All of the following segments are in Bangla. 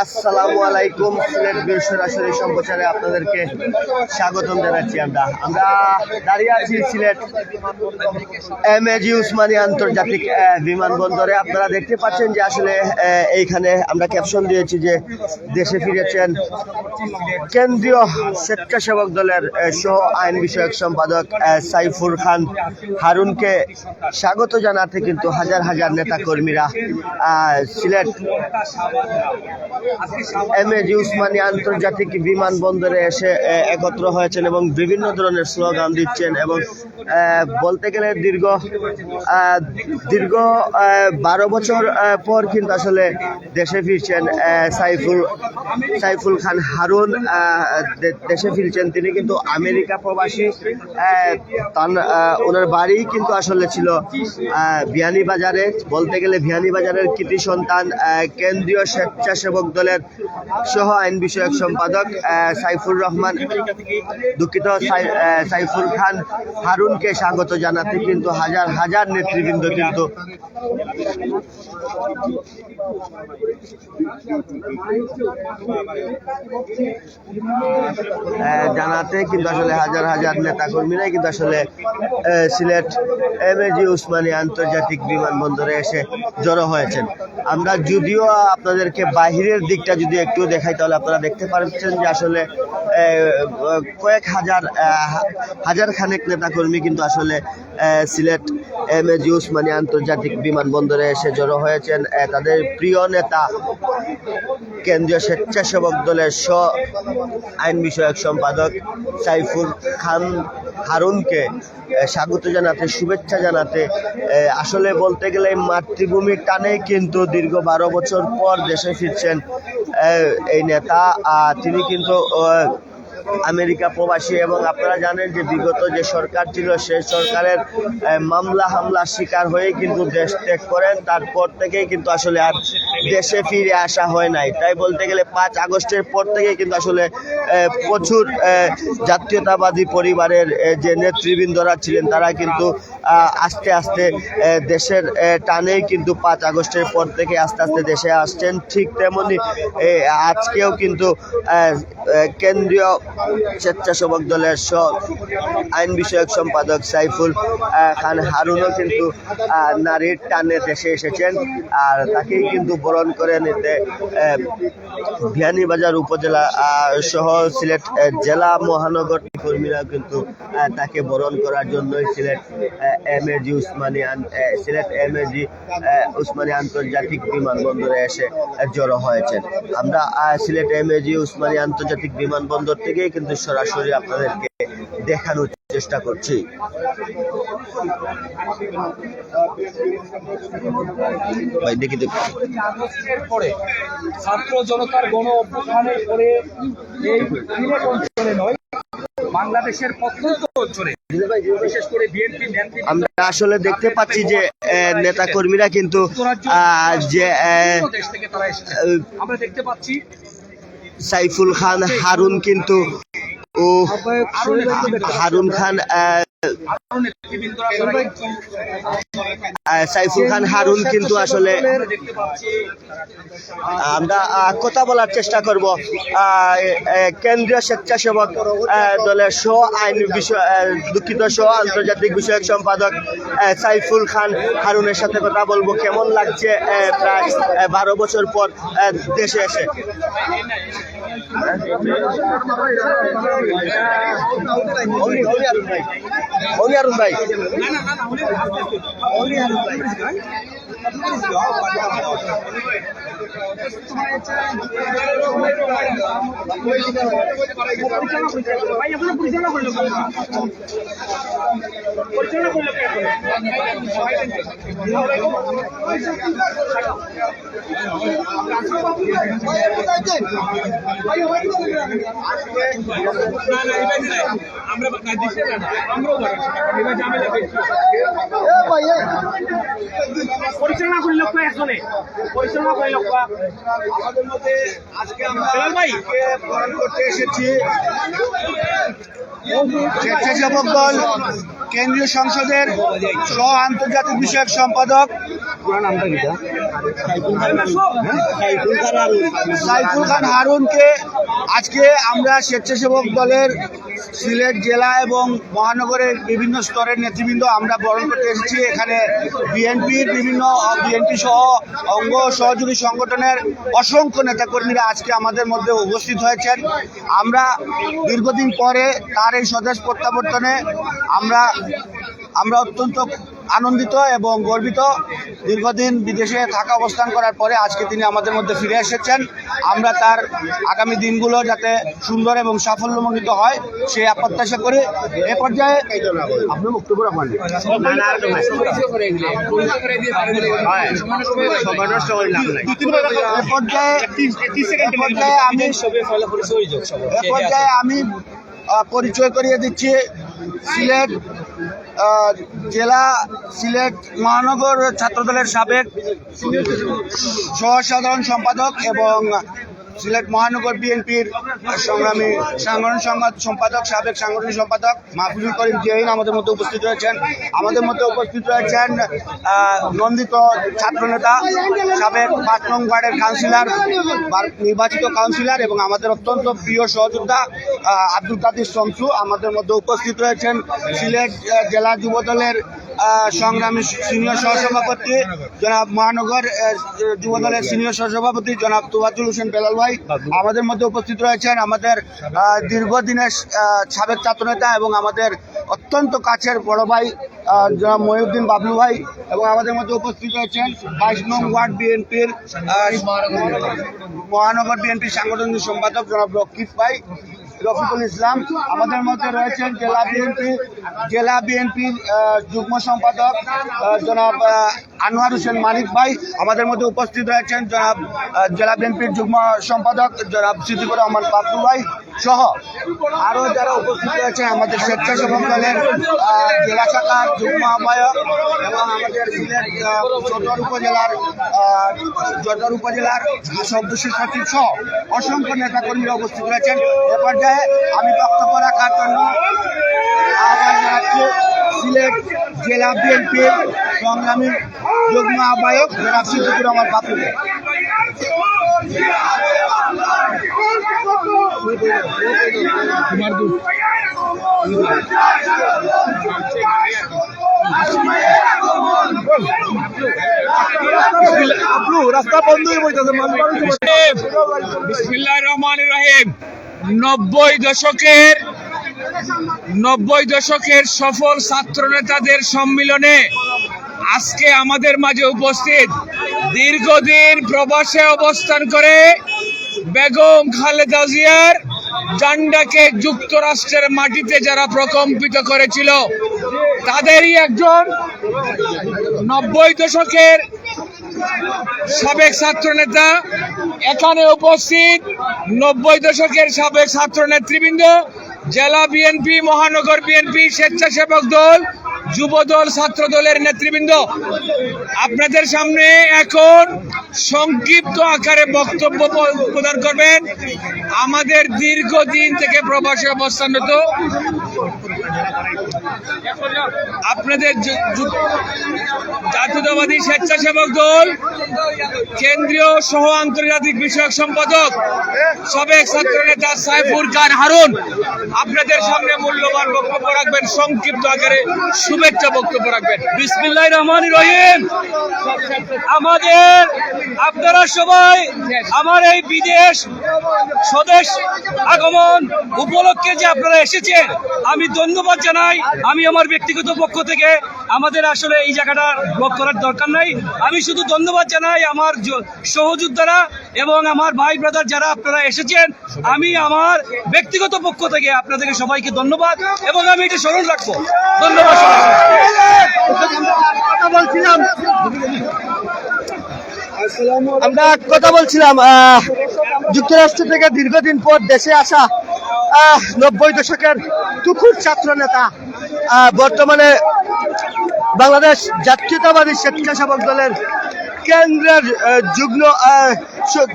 আসসালামু আলাইকুম সিলেট বীর সরাসরি সম্প্রচারে আপনাদেরকে স্বাগতম জানাচ্ছি আমরা। আমরা দাঁড়িয়ে আছি Sylhet M A G Osmani আন্তর্জাতিক বিমানবন্দরে। আপনারা দেখতে পাচ্ছেন যে আসলে এইখানে আমরা ক্যাপশন দিয়েছি যে দেশে ফিরেছেন কেন্দ্রীয় স্বেচ্ছাসেবক দলের সহ আইন বিষয়ক সম্পাদক সাইফুর খান হারুনকে স্বাগত জানাতে কিন্তু হাজার হাজার নেতা কর্মীরা Sylhet M A G Osmani আন্তর্জাতিক বিমানবন্দরে এসে একত্র হয়েছেন এবং বিভিন্ন ধরনের স্লোগান দিচ্ছেন এবং বলতে গেলে দীর্ঘ দীর্ঘ বারো বছর পর কিন্তু আসলে দেশে ফিরছেন সাইফুল সাইফুল খান হারুন দেশে ফিরছেন। তিনি কিন্তু আমেরিকা প্রবাসী তার ওনার বাড়ি কিন্তু আসলে ছিল বিয়ানীবাজারে। বলতে গেলে বিয়ানীবাজারের কৃতি সন্তান কেন্দ্রীয় স্বেচ্ছাসেবক দলের সহ আইন বিষয়ক সম্পাদক সাইফুর রহমান। দুঃখিত সাই- আহ, সাইফুল খান হারুনকে স্বাগত জানাতে কিন্তু হাজার হাজার নেতৃবৃন্দ কিন্তু জানাতে কিন্তু আসলে হাজার হাজার নেতা কর্মীরাই কিন্তু আসলে Sylhet M A G Osmani আন্তর্জাতিক বিমানবন্দরে এসে জড়ো হয়েছেন। আমরা যদিও আপনাদেরকে বাহিরের দিকটা যদি একটু দেখাই, তাহলে আপনারা দেখতে পাচ্ছেন যে আসলে কয়েক হাজার হাজার খানেক নেতাকর্মী কিন্তু আসলে Sylhet M A G Osmani আন্তর্জাতিক বিমানবন্দরে এসে জড়ো হয়েছেন। তাদের প্রিয় নেতা, কেন্দ্রীয় স্বেচ্ছাসেবক দলের স্ব আইন বিষয়ক সম্পাদক সাইফুল খান হারুনকে স্বাগত জানাতে, শুভেচ্ছা জানাতে আসলে বলতে গেলে মাতৃভূমির টানে কিন্তু দীর্ঘ বারো বছর পর দেশে ফিরছেন এই নেতা। তিনি কিন্তু আমেরিকা প্রবাসী এবং আপনারা জানেন যে বিগত যে সরকার ছিল, সেই সরকারের মামলা হামলার শিকার হয়ে কিন্তু দেশ ত্যাগ করেন। তারপর থেকেই কিন্তু আসলে আর দেশে ফিরে আসা হয় নাই। তাই বলতে গেলে পাঁচ আগস্টের পর থেকে কিন্তু আসলে প্রচুর জাতীয়তাবাদী পরিবারের যে নেতৃবৃন্দরা ছিলেন, তারা কিন্তু আস্তে আস্তে দেশের টানেই কিন্তু পাঁচ আগস্টের পর থেকে আস্তে আস্তে দেশে আসছেন। ঠিক তেমনি আজকেও কিন্তু কেন্দ্রীয় স্বেচ্ছাসেবক দলের আইন বিষয়ক সম্পাদক সাইফুল খান হারুনও কিন্তু নারীর টানে দেশে এসেছেন। আর তাকেই কিন্তু বরণ করে নিতে বিয়ানীবাজার উপজেলা সহ সিলেট জেলা মহানগর কর্মীরা কিন্তু তাকে বরণ করার জন্যই Sylhet M A G Osmani Sylhet M A G Osmani আন্তর্জাতিক বিমানবন্দরে এসে জড়ো হয়েছেন। আমরা Sylhet M A G Osmani আন্তর্জাতিক বিমানবন্দর থেকেই কিন্তু সরাসরি আপনাদেরকে দেখানোর চেষ্টা করছি। ভাই দেখি দেখি পরে ছাত্র জনতার গণ অভ্যুত্থানের পরে এই সিলেট অঞ্চলে নয় বাংলাদেশের প্রত্যন্ত অঞ্চলে বিশেষ করে বিএনপি আমরা আসলে দেখতে পাচ্ছি যে নেতা কর্মীরা কিন্তু যে থেকে আমরা দেখতে পাচ্ছি সাইফুল খান, হারুন কিন্তু, ও, হারুন খান সাইফুল খান, হারুন কিন্তু আসলে আমরা কথা বলার চেষ্টা করব। কেন্দ্রীয় স্বেচ্ছাসেবক দলের সহ আইন বিষয় দুঃখিত সহ আন্তর্জাতিক বিষয়ক সম্পাদক সাইফুল খান, হারুনের সাথে কথা বলব। কেমন লাগছে প্রায় বারো বছর পর দেশে এসে? অলি আরুন ভাই ভাই অলি আরুন ভাই পরিচালনা আমরাও এবার ঝামেলা করে লক্ষ্য একজনে? পরিচালনা করে লক্ষ্য আমাদের মধ্যে আজকে আমরা ভাই। করতে এসেছি। স্বেচ্ছাসেবক দল কেন্দ্রীয় সংসদের সহ আন্তর্জাতিক বিষয়ক সম্পাদক সাইফুল খান হারুনকে আজকে আমরা স্বেচ্ছাসেবক দলের সিলেট জেলা এবং মহানগরের বিভিন্ন স্তরের নেতৃবৃন্দ আমরা বরণ করতে এসেছি। এখানে বিএনপির বিভিন্ন বিএনপি সহ অঙ্গ সহযোগী সংগঠনের অসংখ্য নেতাকর্মীরা আজকে আমাদের মধ্যে উপস্থিত হয়েছেন। আমরা দীর্ঘদিন পরে তার এই স্বদেশ প্রত্যাবর্তনে আমরা আমরা অত্যন্ত আনন্দিত এবং গর্বিত দীর্ঘদিন বিদেশে থাকা অবস্থান করার পরে আজকে তিনি আমাদের মধ্যে ফিরে এসেছেন। আমরা তার আগামী দিনগুলো যাতে সুন্দর এবং সাফল্যমণ্ডিত হয় সে প্রত্যাশা করি। এ পর্যায়ে আমি পরিচয় করিয়ে দিচ্ছি। সিলেট জেলা সিলেট মহানগর ছাত্রদলের সাবেক সহ সাধারণ সম্পাদক এবং সিলেট মহানগর বিএনপির সংগ্রামী সাংগঠনিক সম্পাদক, সাবেক সাংগঠনিক সম্পাদক মাহফুজুল করিম জেইন আমাদের মধ্যে উপস্থিত রয়েছেন। আমাদের মধ্যে উপস্থিত রয়েছেন নন্দিত ছাত্রনেতা, সাবেক পাঁচ নং ওয়ার্ডের কাউন্সিলর নির্বাচিত কাউন্সিলর এবং আমাদের অত্যন্ত প্রিয় সহযোদ্ধা আব্দুল কাদির শমসু আমাদের মধ্যে উপস্থিত রয়েছেন। সিলেট জেলা যুবদলের সংগ্রামী সিনিয়র সহসভাপতি জনাব মহানগর যুবদলের সিনিয়র সহসভাপতি জনাব তুবাজুল হোসেন বেলাল ভাই, আমাদের মধ্যে উপস্থিত রয়েছেন আমাদের দীর্ঘদিনের সাবেক ছাত্রনেতা এবং আমাদের অত্যন্ত কাছের বড় ভাই ময়ুদ্দিন বাবলু ভাই এবং আমাদের মধ্যে উপস্থিত রয়েছেন বাইশ নং ওয়ার্ড বিএনপির মহানগর বিএনপির সাংগঠনিক সম্পাদক জনাব রক্ষিত ভাই। রফিকুল ইসলাম, আমাদের মধ্যে রয়েছেন জেলা বিএনপি, জেলা বিএনপির যুগ্ম সম্পাদক জনাব আনোয়ার হোসেন মানিক ভাই, আমাদের মধ্যে উপস্থিত রয়েছেন জনাব জেলা বিএনপির যুগ্ম সম্পাদক, জনাব সিদ্দিকুর রহমান পাপু ভাই সহ আরও যারা উপস্থিত রয়েছেন আমাদের স্বেচ্ছাসেবক দলের জেলা শাখার যুগ্ম আহ্বায়ক এবং আমাদের সিলেট আহ, উপজেলার সদর উপজেলার সদস্য সচিব সহ অসংখ্য নেতাকর্মীরা উপস্থিত রয়েছেন। এ পর্যায়ে আমি বক্তব্য রাখার জন্য আহ্বান জানাচ্ছি সিলেট জেলা বিএনপির সংগ্রামী যুগ্ম আহ্বায়ক জনাব সিদ্দিকুর রহমান বাপুকে বিসমিল্লাহ রহমান রহিম। নব্বই দশকের নব্বই দশকের সফল ছাত্র নেতাদের সম্মিলনে আজকে আমাদের মাঝে উপস্থিত দীর্ঘদিন প্রবাসে অবস্থান করে বেগম খালেদা জিয়ার জান্ডাকে যুক্তরাষ্ট্রের মাটিতে যারা প্রকম্পিত করেছিল, তাদেরই একজন নব্বই দশকের সাবেক ছাত্র নেতা এখানে উপস্থিত নব্বই দশকের সাবেক ছাত্র নেতৃবৃন্দ জেলা বিএনপি, মহানগর বিএনপি স্বেচ্ছাসেবক দল যুব দল ছাত্র দলের নেতৃবৃন্দ, আপনাদের সামনে এখন সংক্ষিপ্ত আকারে বক্তব্য প্রদান করবেন। আমাদের দীর্ঘদিন থেকে প্রবাসী অবস্থানরত আপনাদের জাতীয়তাবাদী স্বেচ্ছাসেবক দল, কেন্দ্রীয় সহ আন্তর্জাতিক বিষয়ক সম্পাদক, সাবেক ছাত্র নেতা সাইফুর খান হারুন, আপনাদের সামনে মূল্যবান বক্তব্য রাখবেন, সংক্ষিপ্ত আকারে শুভেচ্ছা বক্তব্য রাখবেন। বিসমিল্লাহ রহমান রহিম। আমাদের, আপনারা সবাই আমার এই বিদেশ স্বদেশ আগমন উপলক্ষে যে আপনারা এসেছেন, আমি ধন্যবাদ জানাই। আমি আমার ব্যক্তিগত পক্ষ থেকে আমাদের আসলে এই জায়গাটা ব্লক করার দরকার নাই। আমি শুধু ধন্যবাদ জানাই আমার সহযোদ্ধারা এবং আমার ভাই ব্রাদার যারা আপনারা এসেছেন, আমি আমার ব্যক্তিগত পক্ষ থেকে আপনাদেরকে সবাইকে ধন্যবাদ এবং আমি এটা স্মরণ রাখব। ধন্যবাদ বলছিলাম আমরা কথা বলছিলাম যুক্তরাষ্ট্র থেকে দীর্ঘদিন পর দেশে আসা নব্বই দশকের তুখুর ছাত্র নেতা বর্তমানে বাংলাদেশ জাতীয়তাবাদী স্বেচ্ছাসেবক দলের কেন্দ্রের যুগ্ম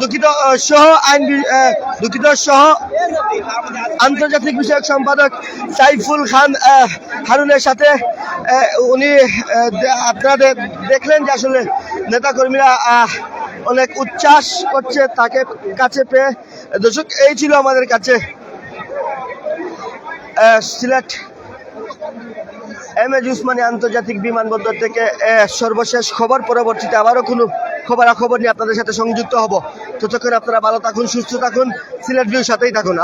দুঃখিত সহ আইন দুঃখিত সহ আন্তর্জাতিক বিষয়ক সম্পাদক সাইফুল খান হারুনের সাথে উনি আপনারা দেখলেন যে আসলে নেতাকর্মীরা অনেক উচ্ছ্বাস করছে তাকে কাছে পেয়ে। দর্শক, এই ছিল আমাদের কাছে সিলেট এম এজ উসমানী আন্তর্জাতিক বিমানবন্দর থেকে সর্বশেষ খবর পরবর্তীতে আবারও কোনো খবরাখবর নিয়ে আপনাদের সাথে সংযুক্ত হব। ততক্ষণ আপনারা ভালো থাকুন, সুস্থ থাকুন, সিলেট ভিউর সাথেই থাকুন।